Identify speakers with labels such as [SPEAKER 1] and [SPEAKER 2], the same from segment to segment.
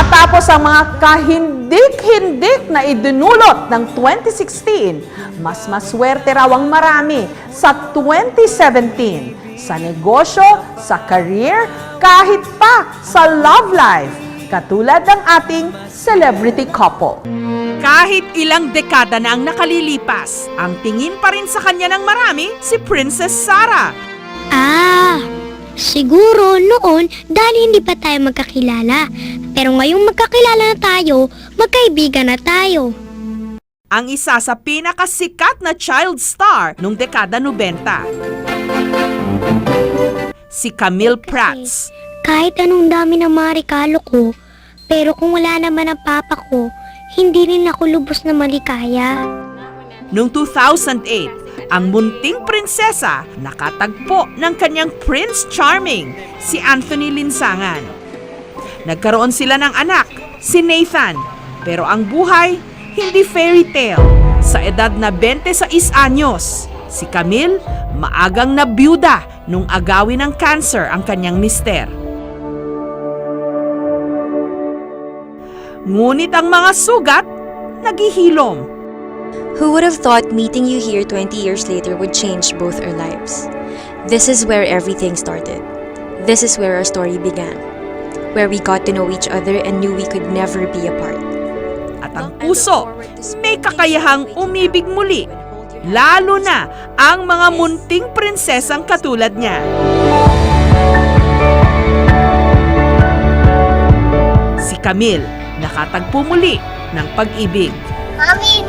[SPEAKER 1] Matapos ang mga kahindik-hindik na idinulot ng 2016, mas maswerte raw ang marami sa 2017 sa negosyo, sa career, kahit pa sa love life, katulad ng ating celebrity couple. Kahit ilang dekada na ang nakalilipas, ang tingin pa rin sa kanya ng marami si Princess Sarah.
[SPEAKER 2] Ah, siguro noon dahil hindi pa tayo magkakilala. Pero ngayong magkakilala na tayo, magkaibigan na tayo.
[SPEAKER 1] ang isa sa pinakasikat na child star nung dekada 90. Si Camille Prats.
[SPEAKER 2] Kahit anong dami ng mga regalo ko, pero kung wala naman ang papa ko, hindi rin ako lubos na maligaya.
[SPEAKER 1] Noong 2008, ang munting prinsesa nakatagpo ng kanyang Prince Charming, si Anthony Linsangan. Nagkaroon sila ng anak, si Nathan. Pero ang buhay, hindi fairy tale. Sa edad na 26 anyos, si Camille maagang nabiyuda nung agawin ng cancer ang kanyang mister. Ngunit ang mga sugat, naghihilom.
[SPEAKER 3] Who would have thought meeting you here 20 years later would change both our lives? This is where everything started. This is where our story began. Where we got to know each other and knew we could never be apart.
[SPEAKER 1] At ang puso, may kakayahang umibig muli. Lalo na ang mga munting prinsesang katulad niya. Si Camille, nakatagpo muli ng pag-ibig.
[SPEAKER 2] Mommy,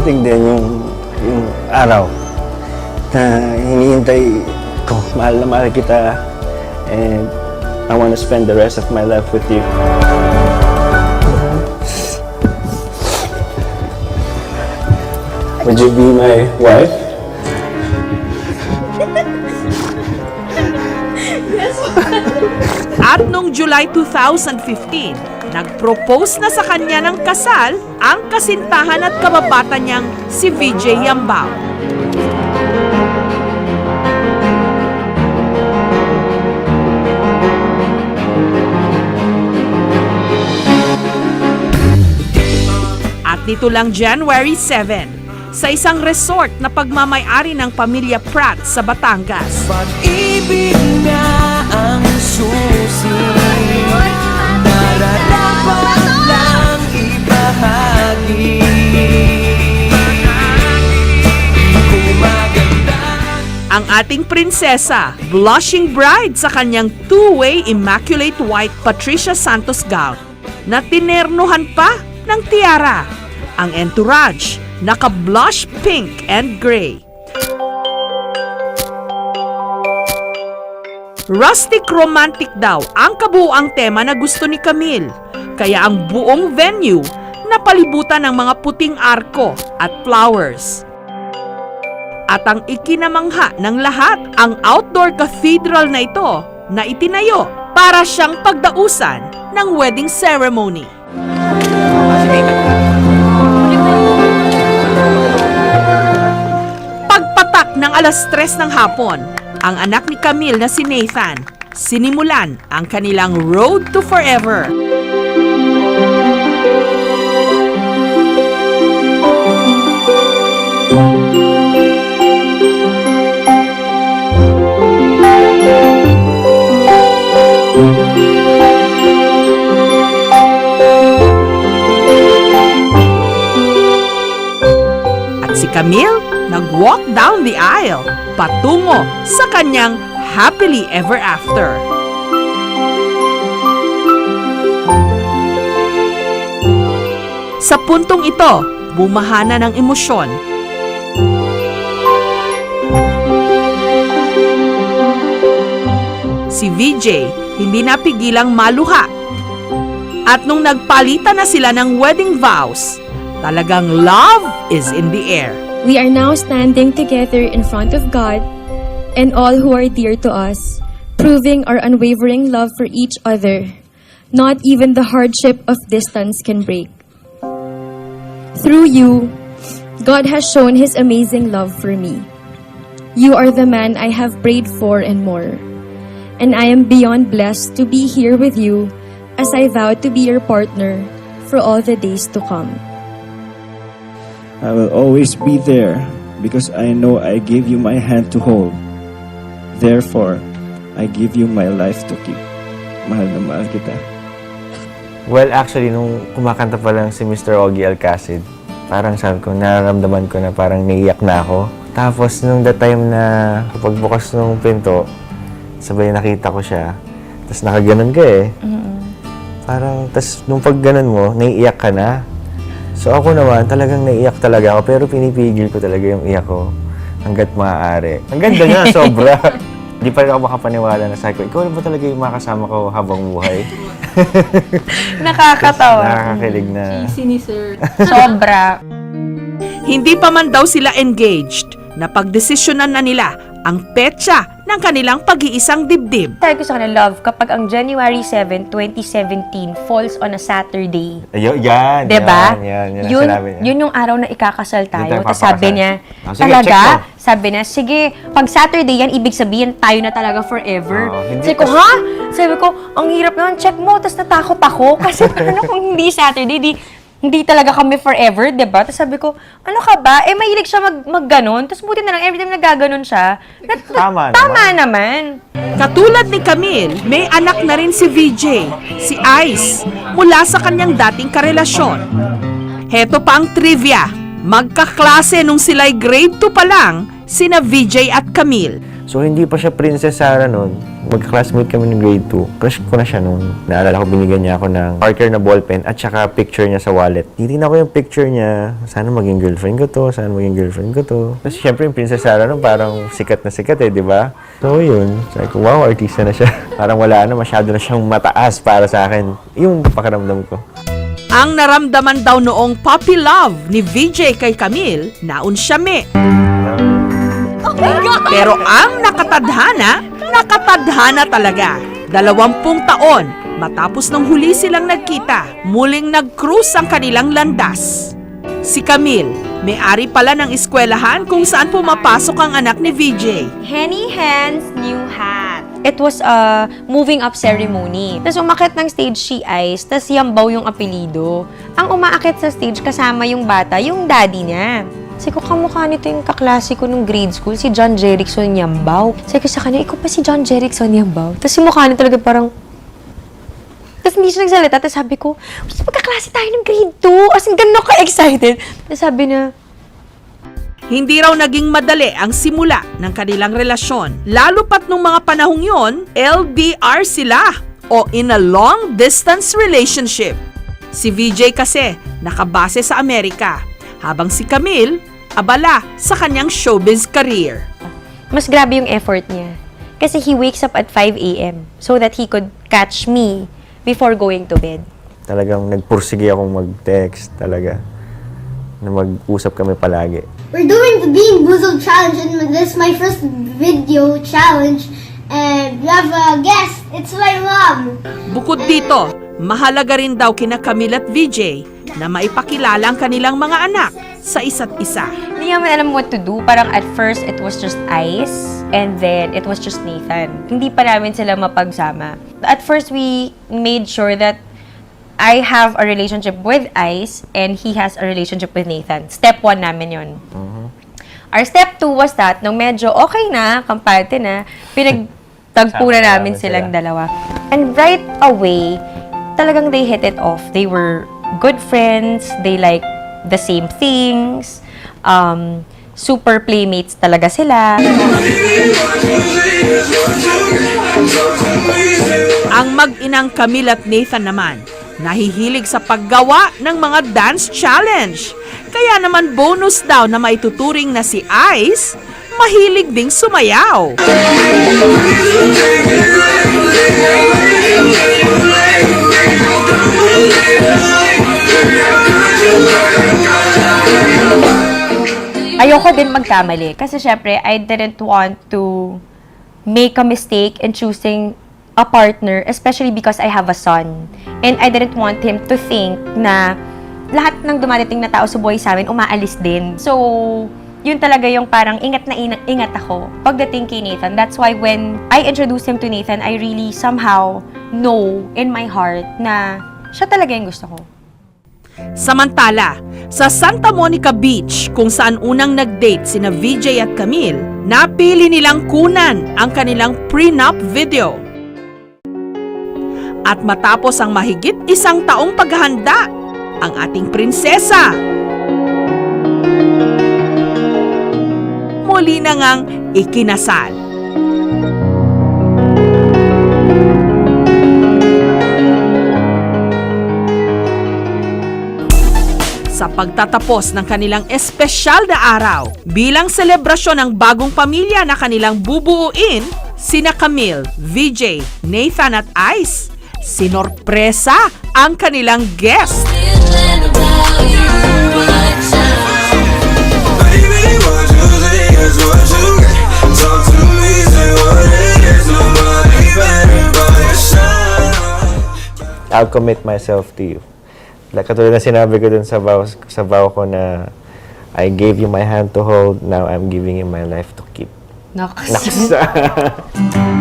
[SPEAKER 4] dumating din yung, yung araw na hinihintay ko, mahal na mahal kita and I want to spend the rest of my life with you. Would you be my wife?
[SPEAKER 1] At noong July 2015, nag-propose na sa kanya ng kasal ang kasintahan at kababata niyang si VJ Yambao. At nito lang January 7, sa isang resort na pagmamayari ng pamilya Pratt sa Batangas.
[SPEAKER 5] Pag-ibig nga ang susi
[SPEAKER 1] ang ating prinsesa, blushing bride sa kanyang two-way immaculate white Patricia Santos gown na tinernuhan pa ng tiara. Ang entourage, naka-blush pink and gray. Rustic romantic daw ang kabuuang tema na gusto ni Camille. Kaya ang buong venue napalibutan ng mga puting arko at flowers. At ang ikinamangha ng lahat, ang outdoor cathedral na ito na itinayo para siyang pagdausan ng wedding ceremony. Pagpatak ng alas tres ng hapon, ang anak ni Camille na si Nathan, sinimulan ang kanilang road to forever. At si Camille nag-walk down the aisle patungo sa kanyang happily ever after. Sa puntong ito, bumahana ng emosyon. Si VJ hindi napigilang maluha. At nung nagpalitan na sila ng wedding vows, talagang love is in the air.
[SPEAKER 6] We are now standing together in front of God and all who are dear to us, proving our unwavering love for each other. not even the hardship of distance can break. Through you, God has shown His amazing love for me. You are the man I have prayed for and more. And I am beyond blessed to be here with you as I vow to be your partner for all the days to come.
[SPEAKER 7] I will always be there because I know I gave you my hand to hold. Therefore, I give you my life to keep. Mahal na mahal kita.
[SPEAKER 4] Well, actually, nung kumakanta pa lang si Mr. Ogie Alcacid, parang sabi ko, nararamdaman ko na parang naiyak na ako. Tapos, nung that time na pagbukas ng pinto, sabay nakita ko siya. Tapos nakaganon ka eh. Parang, tapos nung pag ganon mo, naiiyak ka na. So ako naman, talagang naiiyak talaga ako, pero pinipigil ko talaga yung iyak ko hanggat maaari. Ang ganda nga, sobra. Di pa rin ako makapaniwala na sabi ko, ikaw na ba talaga yung makasama ko habang buhay?
[SPEAKER 8] Nakakatawa.
[SPEAKER 4] Nakakakilig na.
[SPEAKER 8] Sobra.
[SPEAKER 1] Hindi pa man daw sila engaged, napagdesisyonan na nila ang petsa ng kanilang pag-iisang dibdib.
[SPEAKER 8] Sabi ko sa kanila, love, kapag ang January 7, 2017 falls on a Saturday,
[SPEAKER 4] Ayo, yan.
[SPEAKER 8] Diba?
[SPEAKER 4] Yan, yan, yan,
[SPEAKER 8] yun,
[SPEAKER 4] niya.
[SPEAKER 8] yun yung araw na ikakasal tayo.
[SPEAKER 4] tayo
[SPEAKER 8] Tapos sabi niya,
[SPEAKER 4] Ah, sige,
[SPEAKER 8] talaga, sabi niya, sige, pag Saturday yan, ibig sabihin tayo na talaga forever.
[SPEAKER 4] Hindi
[SPEAKER 8] sabi ko, ha? Sabi ko, ang hirap naman, check mo. Tapos natakot ako. Kasi paano kung hindi Saturday, di, hindi talaga kami forever, di ba? Tapos sabi ko, ano ka ba? Eh, mahilig siya mag, magganon. Tapos buti na lang, every time nagaganon siya, nat-
[SPEAKER 4] Tama
[SPEAKER 8] tama naman.
[SPEAKER 1] Katulad ni Camille, may anak na rin si VJ, si Ice, mula sa kanyang dating karelasyon. Heto pa ang trivia. Magkaklase nung sila'y grade 2 pa lang, sina VJ at Camille.
[SPEAKER 4] So, hindi pa siya Princess Sarah noon. Mag-classmate kami ng grade 2. Crush ko na siya noon. Naalala ko, binigyan niya ako ng Parker na ballpen at saka picture niya sa wallet. Titignan ko yung picture niya. Sana maging girlfriend ko to. Sana maging girlfriend ko to. Tapos, syempre, yung Princess Sarah noon, parang sikat na sikat eh, di ba? So, yun. Sabi ko, wow, artista na siya. parang wala na, masyado na siyang mataas para sa akin. Yung pakiramdam ko.
[SPEAKER 1] Ang naramdaman daw noong puppy love ni VJ kay Camille, naunsyame. Pero ang nakatadhana, nakatadhana talaga. Dalawampung taon, matapos nang huli silang nagkita, muling nag-cruise ang kanilang landas. Si Camille, may-ari pala ng eskwelahan kung saan pumapasok ang anak ni VJ.
[SPEAKER 8] Henny Hands New Hat. It was a moving up ceremony. Tapos umakit ng stage si Ice, tapos Yambaw yung apelido. Ang umaakit sa stage kasama yung bata, yung daddy niya. Sabi ko, kamukha nito yung kaklase ko nung grade school, si John Jerickson Yambaw. Sabi ko sa kanya, ikaw pa si John Jerickson Yambaw. Tapos yung mukha niya talaga parang, tapos hindi siya nagsalita. Tapos sabi ko, gusto magkaklase tayo ng grade 2. As in, ganun ako excited. Tapos sabi niya,
[SPEAKER 1] Hindi raw naging madali ang simula ng kanilang relasyon. Lalo pat nung mga panahong yon, LDR sila o in a long distance relationship. Si VJ kasi nakabase sa Amerika, habang si Camille abala sa kanyang showbiz career.
[SPEAKER 8] mas grabe yung effort niya. Kasi he wakes up at 5 a.m. so that he could catch me before going to bed.
[SPEAKER 4] Talagang nagpursige akong mag-text talaga. Na mag-usap kami palagi.
[SPEAKER 9] We're doing the Bean Boozled Challenge, and this is my first video challenge. And we have a guest. It's my mom.
[SPEAKER 1] Bukod dito, mahalaga rin daw kina Camille at VJ na maipakilala ang kanilang mga anak sa isa't isa.
[SPEAKER 8] Hindi namin alam what to do. Parang at first, it was just Ice. And then, it was just Nathan. Hindi pa namin sila mapagsama. At first, we made sure that I have a relationship with Ice and he has a relationship with Nathan. Step one namin yon. Our step two was that, nung medyo okay na, kampante na, pinagtagpo na namin silang
[SPEAKER 4] sila.
[SPEAKER 8] dalawa. And right away, talagang they hit it off. They were good friends. They like the same things. Um, super playmates talaga sila.
[SPEAKER 1] Ang mag-inang Camille at Nathan naman, nahihilig sa paggawa ng mga dance challenge. Kaya naman bonus daw na maituturing na si Ice, mahilig ding sumayaw.
[SPEAKER 8] Ayoko din magkamali. Kasi syempre, I didn't want to make a mistake in choosing a partner, especially because I have a son. And I didn't want him to think na lahat ng dumadating na tao sa buhay sa amin, umaalis din. So, yun talaga yung parang ingat na ina- ingat ako pagdating kay Nathan. That's why when I introduced him to Nathan, I really somehow know in my heart na siya talaga yung gusto ko.
[SPEAKER 1] Samantala, sa Santa Monica Beach kung saan unang nag-date sina VJ at Camille, napili nilang kunan ang kanilang prenup video. At matapos ang mahigit isang taong paghahanda, ang ating prinsesa muli na ngang ikinasal. Pagtatapos ng kanilang espesyal na araw bilang selebrasyon ng bagong pamilya na kanilang bubuuin, sina Camille, VJ, Nathan at Ice. Sinorpresa ang kanilang guest.
[SPEAKER 4] I'll commit myself to you. Like, katulad na sinabi ko dun sa vow, sa vow ko na I gave you my hand to hold, now I'm giving you my life to keep.
[SPEAKER 8] Naks.
[SPEAKER 4] Naks.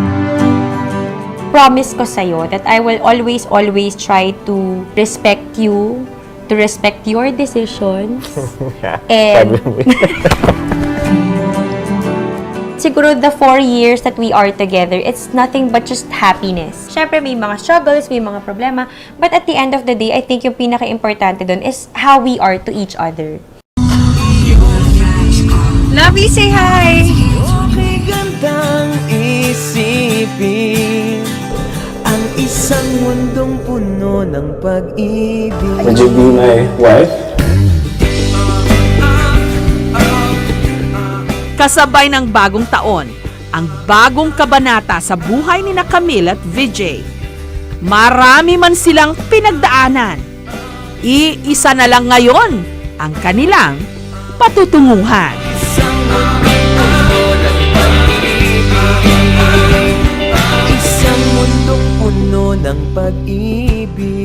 [SPEAKER 8] promise ko sa'yo that I will always, always try to respect you, to respect your decisions. And-
[SPEAKER 4] Sabi mo yun.
[SPEAKER 8] Siguro the four years that we are together, it's nothing but just happiness. Siyempre, may mga struggles, may mga problema. But at the end of the day, I think yung pinaka-importante dun is how we are to each other. Lovey, say hi!
[SPEAKER 5] Okay, gandang isipin Ang isang mundong puno ng pag-ibig
[SPEAKER 7] Would you be my wife?
[SPEAKER 1] Kasabay ng bagong taon, ang bagong kabanata sa buhay ni na Camille at Vijay. Marami man silang pinagdaanan. Iisa na lang ngayon ang kanilang patutunguhan.
[SPEAKER 5] Isang mundong puno ng pag-ibig